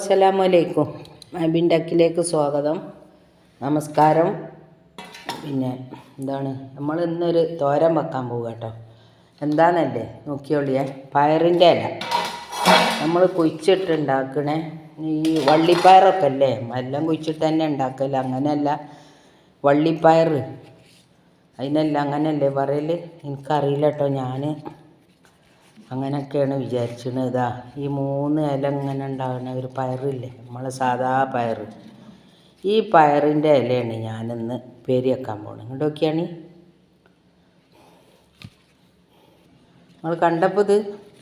അസ്സലാമലൈക്കും. അബിൻഡക്കിലേക്ക് സ്വാഗതം. നമസ്കാരം. പിന്നെ എന്താണ്? നമ്മൾ ഇന്നൊരു തോരൻ വെക്കാൻ പോകുക കേട്ടോ. എന്താണെന്നല്ലേ നോക്കിയോളിയേ പയറിന്റെ ഇല. നമ്മൾ കുഴിച്ചിട്ടുണ്ടാക്കണേ. ഈ വള്ളിപ്പയറൊക്കെ അല്ലേ എല്ലാം കുഴിച്ചിട്ട് തന്നെ ഉണ്ടാക്കല്ല അങ്ങനെയല്ല വള്ളിപ്പയർ അതിനല്ല അങ്ങനെയല്ലേ പറയൽ എനിക്കറിയില്ല കേട്ടോ. ഞാൻ അങ്ങനെയൊക്കെയാണ് വിചാരിച്ചത് ഇതാ ഈ മൂന്ന് ഇല ഇങ്ങനെ ഉണ്ടാകുന്ന ഒരു പയറില്ലേ നമ്മളെ സാധാ പയർ ഈ പയറിന്റെ ഇലയാണ് ഞാനിന്ന് പേര് വെക്കാൻ പോകുന്നത് ഇങ്ങോട്ടൊക്കെയാണ് നമ്മൾ കണ്ടപ്പോൾ ഇത്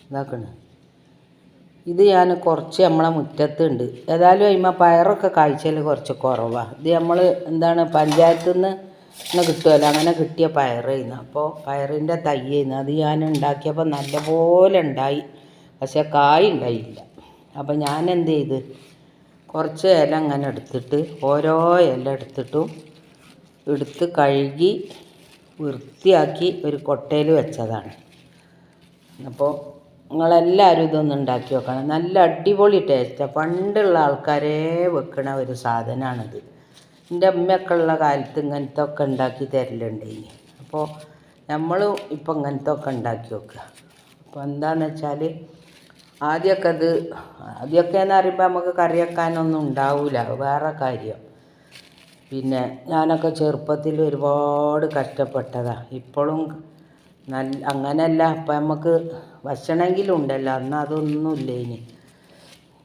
ഇതാക്കണ്. ഇത് ഞാൻ കുറച്ച് നമ്മളെ മുറ്റത്തുണ്ട്. ഏതായാലും അതിമ പയറൊക്കെ കാഴ്ചയിൽ കുറച്ച് കുറവാണ് ഇത് നമ്മൾ എന്താണ് പഞ്ചായത്തിൽ നിന്ന് ഇങ്ങനെ കിട്ടുമല്ലോ അങ്ങനെ കിട്ടിയ പയറായിരുന്നു. അപ്പോൾ പയറിന്റെ തയ്യായിരുന്നു. അത് ഞാൻ ഉണ്ടാക്കിയപ്പോൾ നല്ലപോലെ ഉണ്ടായി. പക്ഷേ കായ് ഉണ്ടായില്ല. അപ്പോൾ ഞാൻ എന്ത് ചെയ്ത്? കുറച്ച് ഇല അങ്ങനെ എടുത്തിട്ട് ഓരോ ഇല എടുത്തിട്ടും എടുത്ത് കഴുകി വൃത്തിയാക്കി ഒരു കൊട്ടയിൽ വെച്ചതാണ്. അപ്പോൾ നിങ്ങളെല്ലാവരും ഇതൊന്ന് ഉണ്ടാക്കി വെക്കണം നല്ല അടിപൊളി ടേസ്റ്റാണ് പണ്ടുള്ള ആൾക്കാരെ വെക്കണ ഒരു സാധനമാണിത്. എന്റെ അമ്മയൊക്കെ ഉള്ള കാലത്ത് ഇങ്ങനത്തെ ഒക്കെ ഉണ്ടാക്കി തരലുണ്ട് അപ്പോൾ നമ്മൾ ഇപ്പം ഇങ്ങനത്തെ ഒക്കെ ഉണ്ടാക്കി വെക്കുക അപ്പോൾ എന്താണെന്ന് വെച്ചാൽ ആദ്യമൊക്കെ അത് ആദ്യമൊക്കെ എന്ന് പറയുമ്പോൾ നമുക്ക് കറി വെക്കാനൊന്നും ഉണ്ടാവില്ല വേറെ കാര്യം. പിന്നെ ഞാനൊക്കെ ചെറുപ്പത്തിൽ ഒരുപാട് കഷ്ടപ്പെട്ടതാണ് ഇപ്പോഴും നല്ല അങ്ങനെയല്ല അപ്പം നമുക്ക് ഭക്ഷണമെങ്കിലും ഉണ്ടല്ലോ. അന്ന് അതൊന്നുമില്ല ഇനി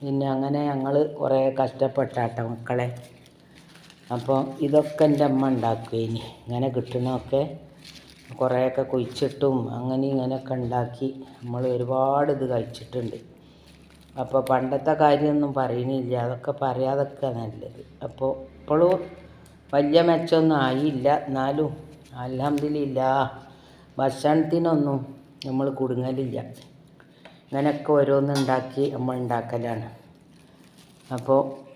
പിന്നെ അങ്ങനെ ഞങ്ങൾ കുറേ കഷ്ടപ്പെട്ടാട്ടോ മക്കളെ. അപ്പോൾ ഇതൊക്കെ എന്റെ അമ്മ ഉണ്ടാക്കുവേനി. ഇങ്ങനെ കിട്ടണമൊക്കെ കുറേയൊക്കെ കുഴിച്ചിട്ടും അങ്ങനെ ഇങ്ങനെയൊക്കെ ഉണ്ടാക്കി നമ്മൾ ഒരുപാട് ഇത് കഴിച്ചിട്ടുണ്ട്. അപ്പോൾ പണ്ടത്തെ കാര്യമൊന്നും പറയണില്ല. അതൊക്കെ പറയാതൊക്കെ നല്ലത്. അപ്പോൾ ഇപ്പോഴും വലിയ മെച്ചമൊന്നും ആയില്ല. എന്നാലും അലഹമില്ല ഭക്ഷണത്തിനൊന്നും നമ്മൾ കുടുങ്ങലില്ല. ഇങ്ങനെയൊക്കെ ഓരോന്നുണ്ടാക്കി നമ്മൾ ഉണ്ടാക്കലാണ്. അപ്പോൾ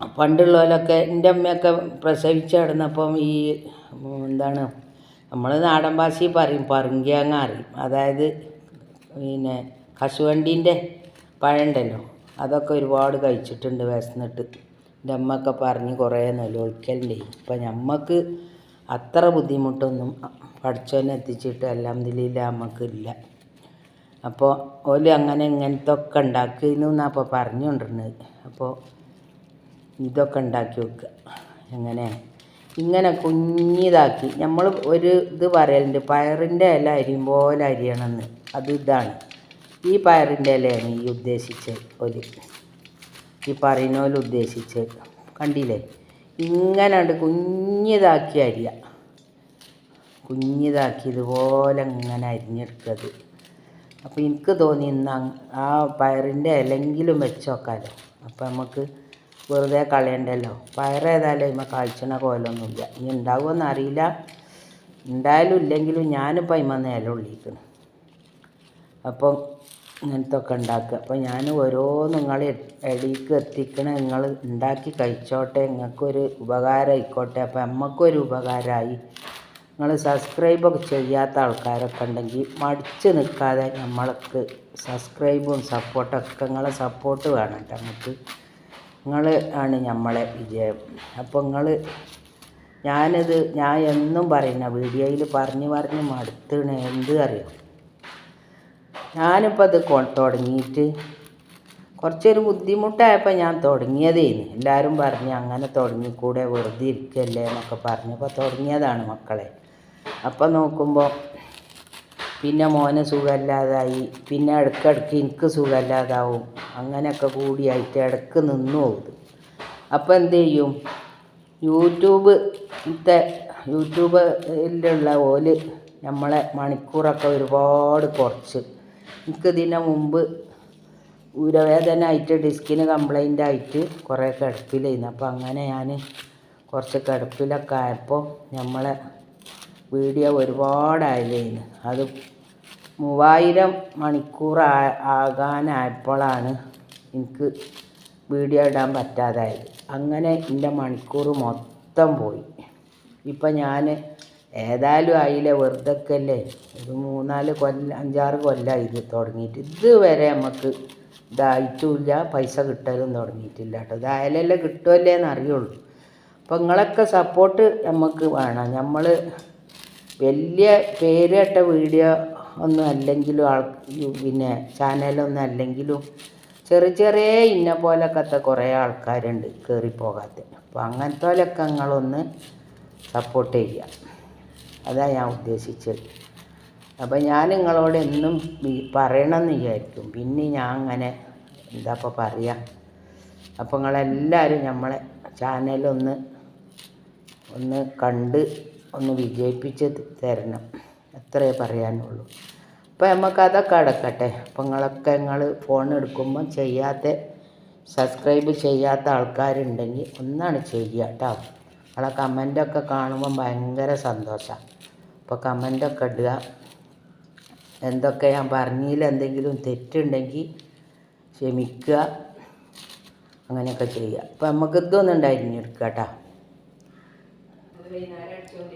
പണ്ടുള്ളവരൊക്കെ എന്റെ അമ്മയൊക്കെ പ്രസവിച്ച് കിടന്നപ്പം ഈ എന്താണ് നമ്മൾ നാടൻ ഭാഷയിൽ പറയും പറങ്കിയാങ്ങ അറിയും. അതായത് പിന്നെ കശുവണ്ടീന്റെ പഴമുണ്ടല്ലോ അതൊക്കെ ഒരുപാട് കഴിച്ചിട്ടുണ്ട് വിശന്നിട്ട്. എന്റെ അമ്മയൊക്കെ പറഞ്ഞ് കുറേ നിലവിളിക്കലുണ്ട് ഇപ്പം നമ്മൾക്ക് അത്ര ബുദ്ധിമുട്ടൊന്നും പഠിച്ചവനെ എത്തിച്ചിട്ട് എല്ലാം ഇതിലില്ല നമുക്കില്ല അപ്പോൾ ഓൽ അങ്ങനെ ഇങ്ങനത്തെ ഒക്കെ ഉണ്ടാക്കിയിരുന്നു എന്നാണ് അപ്പോൾ പറഞ്ഞുകൊണ്ടിരുന്നത്. അപ്പോൾ ഇതൊക്കെ ഉണ്ടാക്കി വെക്കുക. എങ്ങനെ? ഇങ്ങനെ കുഞ്ഞിതാക്കി. നമ്മൾ ഒരു ഇത് പറയലുണ്ട് പയറിന്റെ ഇല അരിയും പോലെ അരിയണമെന്ന്. അത് ഇതാണ്. ഈ പയറിന്റെ ഇലയാണ് ഈ ഉദ്ദേശിച്ച് ഒരു ഈ പറയുന്ന പോലെ ഉദ്ദേശിച്ചത്. കണ്ടില്ലേ? ഇങ്ങനെ ഉണ്ട് കുഞ്ഞിതാക്കി അരിയ. കുഞ്ഞിതാക്കി ഇതുപോലെ ഇങ്ങനെ അരിഞ്ഞെടുക്കത് അപ്പോൾ എനിക്ക് തോന്നി ഇന്ന് ആ പയറിന്റെ ഇലെങ്കിലും വെച്ചോക്കാലോ അപ്പോൾ നമുക്ക് വെറുതെ കളയണ്ടല്ലോ. പയറേതായാലും അതിമ കാഴ്ചണ കോലൊന്നുമില്ല. ഇനി ഉണ്ടാകുമെന്ന് അറിയില്ല. ഉണ്ടായാലും ഇല്ലെങ്കിലും ഞാനിപ്പോൾ ഇമ്മ നേരം ഉള്ളിക്കണം അപ്പം ഇങ്ങനത്തെ ഒക്കെ ഉണ്ടാക്കുക. അപ്പോൾ ഞാൻ ഓരോ നിങ്ങൾ എടിക്ക് എത്തിക്കണ. നിങ്ങൾ ഉണ്ടാക്കി കഴിച്ചോട്ടെ. നിങ്ങൾക്കൊരു ഉപകാരം ആയിക്കോട്ടെ. അപ്പോൾ നമുക്കൊരു ഉപകാരമായി. നിങ്ങൾ സബ്സ്ക്രൈബൊക്കെ ചെയ്യാത്ത ആൾക്കാരൊക്കെ ഉണ്ടെങ്കിൽ മടിച്ച് നിൽക്കാതെ നമ്മൾക്ക് സബ്സ്ക്രൈബും സപ്പോർട്ടൊക്കെ നിങ്ങളെ സപ്പോർട്ട് വേണം നമുക്ക് നിങ്ങൾ ആണ് നമ്മളെ വിജയം. അപ്പോൾ നിങ്ങൾ ഞാനത് ഞാൻ എന്നും പറയുന്ന വീഡിയോയിൽ പറഞ്ഞ് പറഞ്ഞ് മടുത്തണ എന്ത് അറിയാം? ഞാനിപ്പോൾ അത് തുടങ്ങിയിട്ട് കുറച്ചൊരു ബുദ്ധിമുട്ടായപ്പോൾ ഞാൻ തുടങ്ങിയതേന്ന് എല്ലാവരും പറഞ്ഞ് അങ്ങനെ തുടങ്ങിക്കൂടെ വെറുതെ ഇരിക്കല്ലേ എന്നൊക്കെ പറഞ്ഞപ്പോൾ തുടങ്ങിയതാണ് മക്കളെ. അപ്പോൾ നോക്കുമ്പോൾ പിന്നെ മോനെ സുഖമില്ലാതായി. പിന്നെ ഇടയ്ക്കിടയ്ക്ക് എനിക്ക് സുഖമില്ലാതാവും. അങ്ങനെയൊക്കെ കൂടിയായിട്ട് ഇടയ്ക്ക് നിന്നു പോകും അപ്പോൾ എന്ത് ചെയ്യും? യൂട്യൂബ് ഇത്തെ യൂട്യൂബിലുള്ള ഓൽ നമ്മളെ മണിക്കൂറൊക്കെ ഒരുപാട് കുറച്ച്. എനിക്കിതിന് മുമ്പ് ഉരവേദന ആയിട്ട് ഡിസ്കിന് കംപ്ലൈന്റ് ആയിട്ട് കുറേ കിടപ്പിലായിരുന്നു. അപ്പോൾ അങ്ങനെ ഞാൻ കുറച്ച് കിടപ്പിലൊക്കെ ആയപ്പോൾ നമ്മളെ വീഡിയോ ഒരുപാടായില്ലേ അത് മൂവായിരം മണിക്കൂർ ആകാനായപ്പോഴാണ് എനിക്ക് വീഡിയോ ഇടാൻ പറ്റാതായത്. അങ്ങനെ എന്റെ മണിക്കൂർ മൊത്തം പോയി. ഇപ്പം ഞാൻ ഏതായാലും ആയില്ല വെറുതെക്കല്ലേ ഒരു മൂന്നാൽ കൊല്ലം അഞ്ചാറ് കൊല്ലം ഇത് തുടങ്ങിയിട്ട്. ഇതുവരെ നമുക്ക് ഇതായിട്ടുമില്ല പൈസ കിട്ടലും തുടങ്ങിയിട്ടില്ല കേട്ടോ. ഇതായാലല്ലേ കിട്ടുമല്ലേ എന്നറിയുള്ളൂ അപ്പം നിങ്ങളൊക്കെ സപ്പോർട്ട് നമുക്ക് വേണം. നമ്മൾ വലിയ പേരേട്ട വീഡിയോ ഒന്നും അല്ലെങ്കിലും ആൾ പിന്നെ ചാനലൊന്നും അല്ലെങ്കിലും ചെറിയ ചെറിയ ഇന്ന പോലൊക്കത്തെ കുറേ ആൾക്കാരുണ്ട് കയറിപ്പോകാത്ത അപ്പോൾ അങ്ങനത്തെ പോലൊക്കെ നിങ്ങളൊന്ന് സപ്പോർട്ട് ചെയ്യുക. അതാണ് ഞാൻ ഉദ്ദേശിച്ചത്. അപ്പം ഞാൻ നിങ്ങളോട് എന്നും പറയണമെന്ന് വിചാരിക്കും. പിന്നെ ഞാൻ അങ്ങനെ എന്താ ഇപ്പോൾ പറയുക അപ്പോൾ നിങ്ങളെല്ലാവരും നമ്മളെ ചാനലൊന്ന് ഒന്ന് കണ്ട് ഒന്ന് വിജയിപ്പിച്ച് തരണം. അത്രേ പറയാനുള്ളൂ. അപ്പോൾ നമുക്ക് അതൊക്കെ അടക്കട്ടെ. അപ്പോൾ നിങ്ങളൊക്കെ നിങ്ങൾ ഫോൺ എടുക്കുമ്പോൾ ചെയ്യാത്ത സബ്സ്ക്രൈബ് ചെയ്യാത്ത ആൾക്കാരുണ്ടെങ്കിൽ ഒന്നാണ് ചെയ്യുക കേട്ടോ നിങ്ങളെ കമന്റൊക്കെ കാണുമ്പോൾ ഭയങ്കര സന്തോഷമാണ് അപ്പോൾ കമന്റൊക്കെ ഇടുക. എന്തൊക്കെ ഞാൻ പറഞ്ഞതിൽ എന്തെങ്കിലും തെറ്റുണ്ടെങ്കിൽ ക്ഷമിക്കുക. അങ്ങനെയൊക്കെ ചെയ്യുക. അപ്പോൾ നമുക്ക് ഇതൊന്നും ഉണ്ടായിരുന്നു എടുക്കുക കേട്ടോ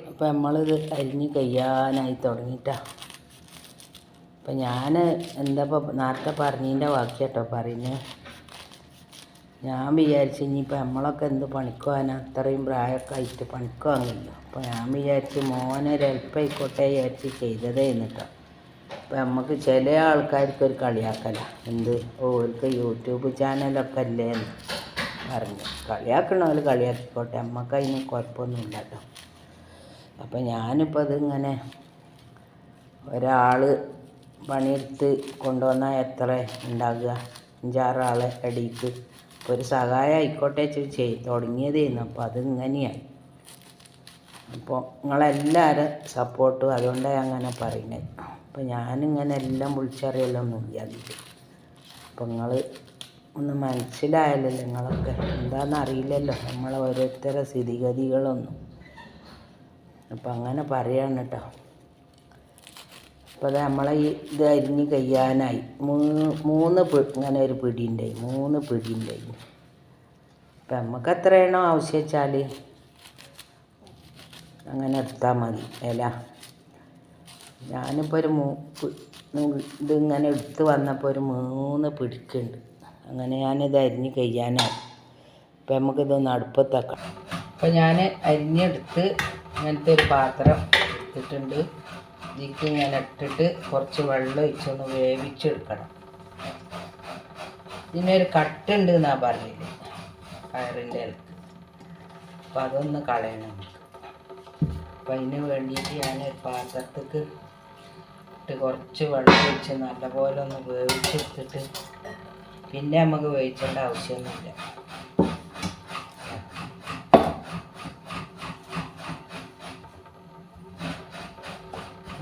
അപ്പം നമ്മളിത് അരിഞ്ഞ് കഴിയാനായി തുടങ്ങിയിട്ടാ അപ്പം ഞാൻ എന്താ നേരത്തെ പറഞ്ഞതിന്റെ വാക്ക് കേട്ടോ പറയുന്നത് ഞാൻ വിചാരിച്ചു ഇനിയിപ്പോൾ നമ്മളൊക്കെ എന്ത് പണിക്കുവാനാ? അത്രയും പ്രായമൊക്കെ ആയിട്ട് പണിക്കുവാങ്ങില്ല അപ്പോൾ ഞാൻ വിചാരിച്ച് മോനൊരൽപ്പായിക്കോട്ടെ വിചാരിച്ച് ചെയ്തതേ എന്നിട്ടോ അപ്പം നമുക്ക് ചില ആൾക്കാർക്ക് ഒരു കളിയാക്കല. എന്ത്? ഓർക്ക് യൂട്യൂബ് ചാനലൊക്കെ അല്ലേ എന്ന് പറഞ്ഞു. കളിയാക്കണവർ കളിയാക്കിക്കോട്ടെ. നമുക്ക് അതിന് കുഴപ്പമൊന്നുമില്ല കേട്ടോ. അപ്പം ഞാനിപ്പോൾ അതിങ്ങനെ ഒരാൾ പണിയെടുത്ത് കൊണ്ടുവന്നാൽ എത്ര ഉണ്ടാകുക അഞ്ചാറാളെ അടിക്ക് ഇപ്പോൾ ഒരു സഹായം ആയിക്കോട്ടെ ചെയ് തുടങ്ങിയതായിരുന്നു അപ്പോൾ അതിങ്ങനെയായി അപ്പോൾ നിങ്ങളെല്ലാവരും സപ്പോർട്ടും അതുകൊണ്ടാണ് അങ്ങനെ പറയുന്നത് അപ്പോൾ ഞാനിങ്ങനെ എല്ലാം വിളിച്ചറിയലൊന്നും ഇല്ല അതിൽ അപ്പോൾ നിങ്ങൾ ഒന്ന് മനസ്സിലായല്ലോ നിങ്ങളൊക്കെ എന്താണെന്ന് അറിയില്ലല്ലോ. നമ്മളെ ഓരോരുത്തരുടെ സ്ഥിതിഗതികളൊന്നും. അപ്പം അങ്ങനെ പറയാണ് കേട്ടോ അപ്പോൾ നമ്മളെ ഈ ഇത് അരിഞ്ഞ് കഴിയാനായി മൂന്ന് ഇങ്ങനെ ഒരു പിടി ഉണ്ടായി മൂന്ന് പിടി ഉണ്ടായി അപ്പം നമുക്ക് എത്രയാണോ ആവശ്യം വെച്ചാൽ അങ്ങനെ എടുത്താൽ മതി. ഇല ഞാനിപ്പോൾ ഒരു മൂ ഇതിങ്ങനെ എടുത്ത് വന്നപ്പോൾ ഒരു മൂന്ന് പിടിക്കുന്നുണ്ട് അങ്ങനെ ഞാനിത് അരിഞ്ഞ് കഴിയാനായി അപ്പം നമുക്കിതൊന്ന് അടുപ്പത്താക്കാം അപ്പം ഞാൻ അരിഞ്ഞെടുത്ത് ഇങ്ങനത്തെ ഒരു പാത്രം ഇട്ടിട്ടുണ്ട്. ഇതിക്ക് ഇങ്ങനെ ഇട്ടിട്ട് കുറച്ച് വെള്ളം ഒഴിച്ചൊന്ന് വേവിച്ചെടുക്കണം. ഇതിനൊരു കട്ടുണ്ട് എന്നാ പറഞ്ഞില്ലേ? കയറിന്റെ ഇലക്ക്. അപ്പം അതൊന്ന് കളയണം അപ്പം അതിന് വേണ്ടിയിട്ട് ഞാൻ ഒരു പാത്രത്തേക്ക് ഇട്ട് കുറച്ച് വെള്ളം ഒഴിച്ച് നല്ലപോലെ ഒന്ന് വേവിച്ചെടുത്തിട്ട് പിന്നെ നമുക്ക് വേവിച്ചേണ്ട ആവശ്യമൊന്നുമില്ല.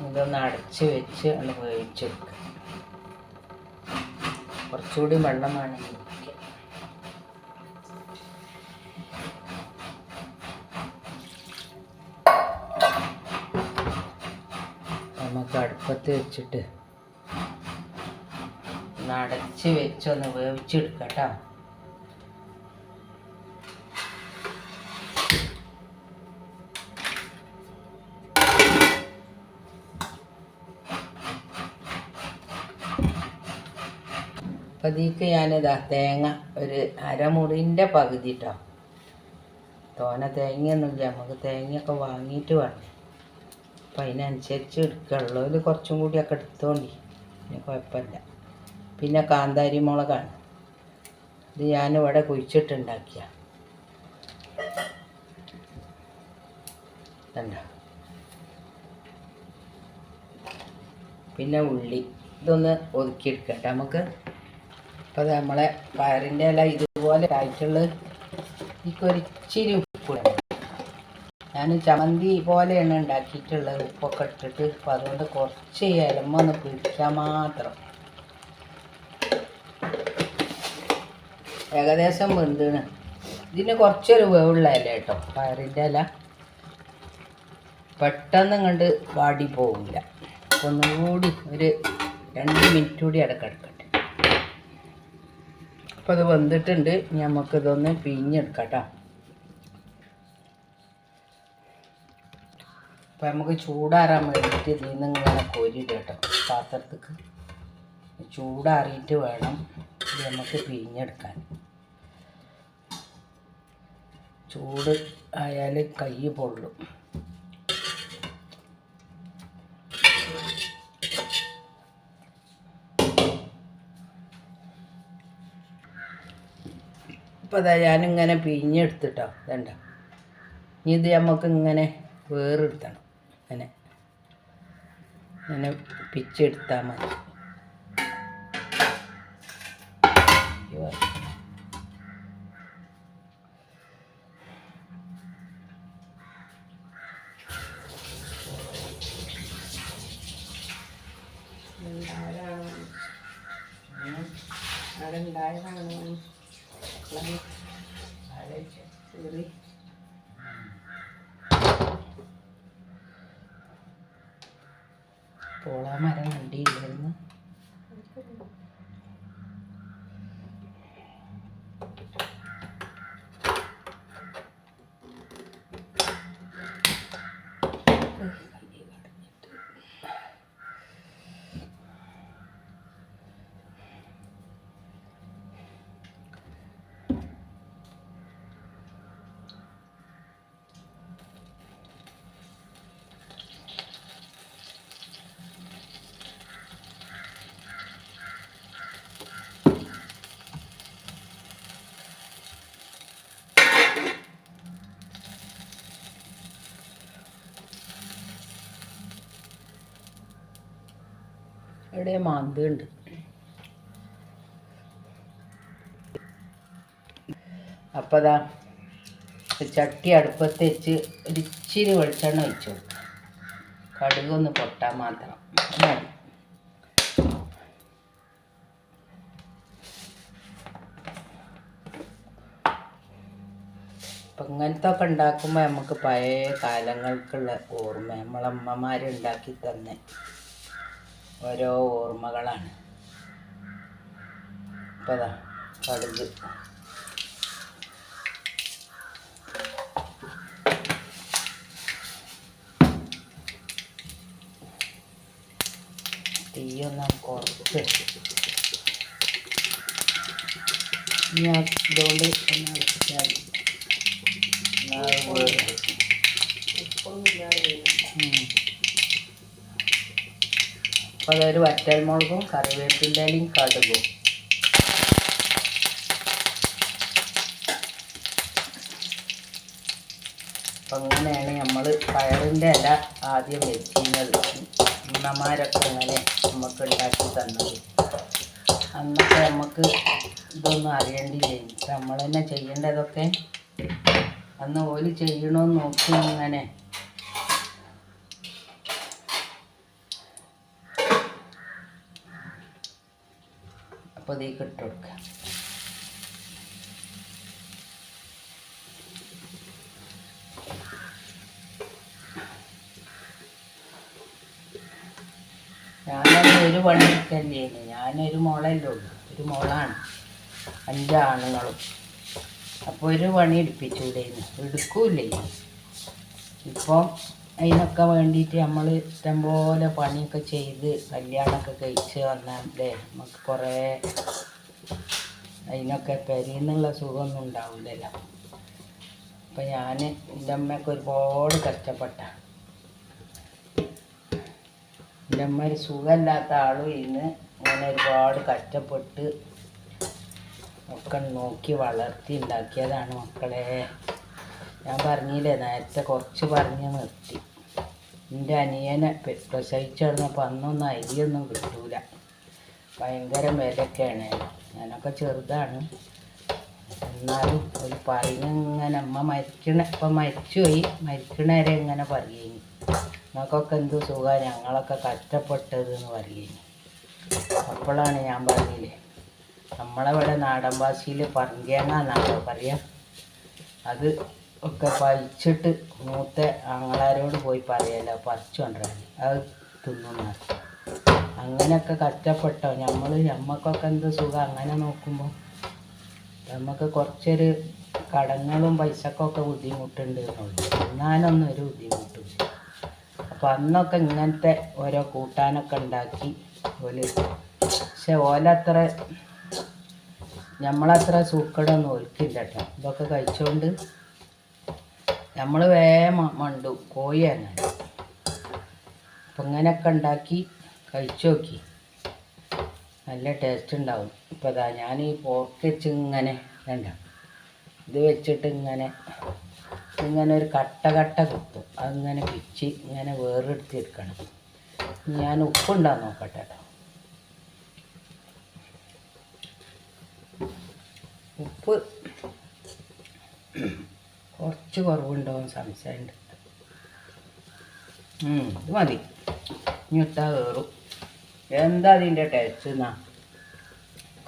ഇതൊന്ന് അടച്ച് വെച്ച് ഒന്ന് വേവിച്ച് വെക്കുക കുറച്ചുകൂടി വെള്ളം വേണമെങ്കിൽ. നമുക്ക് അടുപ്പത്ത് വെച്ചിട്ട് ഒന്ന് അടച്ച് വെച്ച് ഒന്ന് വേവിച്ചെടുക്കാം കേട്ടോ അപ്പം ഇതിക്ക് ഞാനിതാ തേങ്ങ ഒരു അരമുറിന്റെ പകുതി കേട്ടോ തോന തേങ്ങയൊന്നുമില്ല നമുക്ക് തേങ്ങയൊക്കെ വാങ്ങിയിട്ട് വേണം. അപ്പം അതിനനുസരിച്ച് എടുക്കുള്ളതിൽ കുറച്ചും കൂടിയൊക്കെ എടുത്തോണ്ടി. പിന്നെ കുഴപ്പമില്ല. പിന്നെ കാന്താരി മുളകാണ്. ഇത് ഞാനിവിടെ കുഴിച്ചിട്ടുണ്ടാക്കിയ. പിന്നെ ഉള്ളി. ഇതൊന്ന് ഒതുക്കിയെടുക്കട്ടെ നമുക്ക് അപ്പോൾ നമ്മളെ പയറിന്റെ ഇല ഇതുപോലെ ആയിട്ടുള്ള ഈ ഉപ്പ് ഇടണം. ഞാൻ ചമന്തി പോലെയാണ് ഉണ്ടാക്കിയിട്ടുള്ളത്. ഉപ്പൊക്കെ ഇട്ടിട്ട് അപ്പോൾ അതുകൊണ്ട് കുറച്ച് ഇലമ്പ ഒന്ന് പിടിക്കാൻ മാത്രം. ഏകദേശം വെന്താണ്. ഇതിന് കുറച്ചൊരു വേവുള്ള ഇല കേട്ടോ പയറിന്റെ ഇല. പെട്ടെന്ന് ഇങ്ങോട്ട് വാടി പോകില്ല ഒന്നുകൂടി ഒരു രണ്ട് മിനിറ്റ് കൂടി അടക്കെടുക്കട്ടെ അപ്പോൾ അത് വെന്തിട്ടുണ്ട് ഇനി നമുക്കിതൊന്ന് പിഴിഞ്ഞെടുക്കാം കേട്ടോ നമുക്ക് ചൂടാറാൻ വേണ്ടിയിട്ട് ഇതിൽ നിന്ന് ഇങ്ങനെ കോരിയിടുക കേട്ടോ. പാത്രത്തേക്ക് ചൂടാറിയിട്ട് വേണം ഇത് നമുക്ക് പിഴിഞ്ഞെടുക്കാൻ. ചൂട് ആയാൽ കൈ പൊള്ളും. ഇപ്പോൾ അതാ ഞാനിങ്ങനെ പിഴിഞ്ഞെടുത്തിട്ടോ ഇതണ്ട? ഇനി ഇത് നമുക്ക് ഇങ്ങനെ വേറെടുത്തണം. ഇങ്ങനെ. ഇങ്ങനെ പിച്ചെടുത്താൽ മതി. ഇവിടെ മാന്തുണ്ട്. അപ്പോൾ അതാ ചട്ടി അടുപ്പത്ത് വെച്ച് ഒരിച്ചിരി വെളിച്ചെണ്ണ ഒഴിച്ചു കൊടുക്കും. കടുകൊന്ന് പൊട്ടാൻ മാത്രം. മതി. അപ്പം ഇങ്ങനത്തെ ഒക്കെ ഉണ്ടാക്കുമ്പോൾ നമുക്ക് പഴയ കാലങ്ങൾക്കുള്ള ഓർമ്മ നമ്മളമ്മമാരുണ്ടാക്കി തന്നെ. ഓരോ ഓർമ്മകളാണ്. ഇപ്പം അതാ കടുക്. തീയൊന്ന് കുറച്ച് ഞാൻ ഇതുകൊണ്ട് ഒന്ന് അടച്ചാൽ അപ്പോൾ അതൊരു വറ്റൽമുളകും കറിവേപ്പിന്റെ ഇലയും കടുകും. അപ്പം അങ്ങനെയാണ് നമ്മൾ പയറിന്റെ ഇല ആദ്യം വെച്ചിരുന്നത് അമ്മമാരൊക്കെ അങ്ങനെ നമുക്ക് ഉണ്ടാക്കി തന്നത്. അന്നൊക്കെ നമുക്ക് ഇതൊന്നും അറിയേണ്ടിയില്ല. ഇപ്പം നമ്മൾ തന്നെ ചെയ്യേണ്ടതൊക്കെ അന്ന് ഓൽ ചെയ്യണമെന്ന് നോക്കി ഇങ്ങനെ അപ്പോൾ ഇട്ട് കൊടുക്കുക. ഞാനന്ന് ഒരു പണി എടുക്കല്ലേ ഞാനൊരു മോളല്ലേ ഉള്ളൂ. ഒരു മോളാണ്. അഞ്ചാണുങ്ങളും. അപ്പോൾ ഒരു പണി എടുപ്പിച്ചൂടേന്ന് എടുക്കൂലേ ഇപ്പോൾ അതിനൊക്കെ വേണ്ടിയിട്ട് നമ്മൾ ഇഷ്ടംപോലെ പണിയൊക്കെ ചെയ്ത് കല്യാണമൊക്കെ കഴിച്ച് വന്നാലേ നമുക്ക് കുറേ അതിനൊക്കെ പെരിയെന്നുള്ള സുഖമൊന്നും ഉണ്ടാവില്ലല്ലോ അപ്പം ഞാൻ എന്റെ അമ്മയൊക്കെ ഒരുപാട് കഷ്ടപ്പെട്ട. എന്റെ അമ്മ ഒരു സുഖമില്ലാത്ത ആളും. ഇന്ന് ഇങ്ങനെ ഒരുപാട് കഷ്ടപ്പെട്ട് ഒക്കെ നോക്കി വളർത്തി ഉണ്ടാക്കിയതാണ് മക്കളെ. ഞാൻ പറഞ്ഞില്ലേ നേരത്തെ കുറച്ച് പറഞ്ഞ് നിർത്തി. എന്റെ അനിയനെ പ്രസവിച്ചു കിടന്നപ്പോൾ അന്നൊന്നും അരിയൊന്നും കിട്ടൂല. ഭയങ്കര വിലക്കാണ്. ഞാനൊക്കെ ചെറുതാണ്. എന്നാലും ഒരു പറയുന്നിങ്ങനെ അമ്മ മരിക്കണ ഇപ്പം മരിച്ചുപോയി. മരിക്കണവരെ ഇങ്ങനെ പറയുകയും നമുക്കൊക്കെ എന്ത് സുഖമാണ് ഞങ്ങളൊക്കെ കഷ്ടപ്പെട്ടത് എന്ന് പറയുകയും അപ്പോഴാണ് ഞാൻ പറഞ്ഞില്ലേ നമ്മളവിടെ നാടൻ ഭാഷയിൽ പറയാം പറയാ? അത് ഒക്കെ പഴിച്ചിട്ട് മൂത്ത ആങ്ങളാരോട് പോയി പറയല്ല പറിച്ചു കൊണ്ടുവരാൻ അത് തിന്നുന്ന അങ്ങനെയൊക്കെ കഷ്ടപ്പെട്ടോ? നമ്മൾ നമ്മക്കൊക്കെ എന്ത് സുഖം? അങ്ങനെ നോക്കുമ്പോൾ നമുക്ക് കുറച്ചൊരു കടങ്ങളും പൈസക്കൊക്കെ ബുദ്ധിമുട്ടുണ്ട് എന്നാലൊന്നും ഒരു ബുദ്ധിമുട്ടില്ല അപ്പോൾ അന്നൊക്കെ ഇങ്ങനത്തെ ഓരോ കൂട്ടാനൊക്കെ ഉണ്ടാക്കി ഓൽ. പക്ഷെ ഓലത്ര നമ്മളത്ര സൂക്കടൊന്നും ഒലിക്കില്ല കേട്ടോ ഇതൊക്കെ കഴിച്ചുകൊണ്ട് നമ്മൾ വേ മണ്ടു കോഴി അങ്ങനെ അപ്പം ഇങ്ങനെയൊക്കെ ഉണ്ടാക്കി കഴിച്ചു നോക്കി. നല്ല ടേസ്റ്റ് ഉണ്ടാവും. ഇപ്പോൾ അതാ ഞാൻ ഈ പോർക്ക് വെച്ച് ഇങ്ങനെ വേണ്ട. ഇത് വെച്ചിട്ട് ഇങ്ങനെ ഇങ്ങനെ ഒരു കട്ട കട്ട കിട്ടും അതിങ്ങനെ പിച്ച് ഇങ്ങനെ വേറെടുത്തെടുക്കണം ഞാൻ ഉപ്പുണ്ടാകും നോക്കട്ടെ കേട്ടോ ഉപ്പ്. കുറച്ച് കുറവുണ്ടോ എന്ന് സംശയമുണ്ട് ഇത് മതി. ഇട്ടാ കയറും എന്താ അതിന്റെ ടേസ്റ്റ് എന്നാ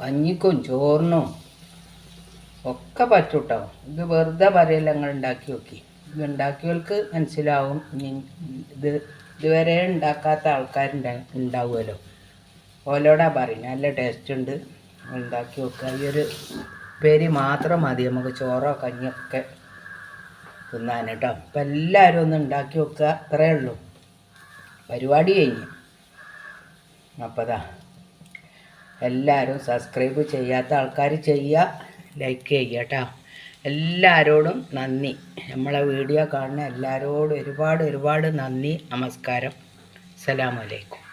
കഞ്ഞിക്കും ചോറിനും ഒക്കെ പറ്റൂട്ടോ. ഇത് വെറുതെ പറയല്ല ഞങ്ങൾ ഉണ്ടാക്കി നോക്കി. ഇത് ഉണ്ടാക്കിയവർക്ക് മനസ്സിലാവും. ഇത് ഇതുവരെ ഉണ്ടാക്കാത്ത ആൾക്കാരുണ്ടാ ഉണ്ടാവുമല്ലോ. ഓലോടാ പറയും നല്ല ടേസ്റ്റ് ഉണ്ട്. ഉണ്ടാക്കി നോക്കുക ഈ ഒരു പേര് മാത്രം മതി. നമുക്ക് ചോറോ കഞ്ഞിയൊക്കെ തിന്നാൻ കേട്ടോ അപ്പം എല്ലാവരും ഒന്ന് ഉണ്ടാക്കി വെക്കുക അത്രയേ ഉള്ളൂ. പരിപാടി കഴിഞ്ഞു. അപ്പോൾ എല്ലാവരും സബ്സ്ക്രൈബ് ചെയ്യാത്ത ആൾക്കാർ ചെയ്യുക ലൈക്ക് ചെയ്യുക കേട്ടോ എല്ലാവരോടും നന്ദി. നമ്മളെ വീഡിയോ കാണുന്ന എല്ലാവരോടും ഒരുപാട് ഒരുപാട് നന്ദി. നമസ്കാരം. അസ്സലാമലൈക്കും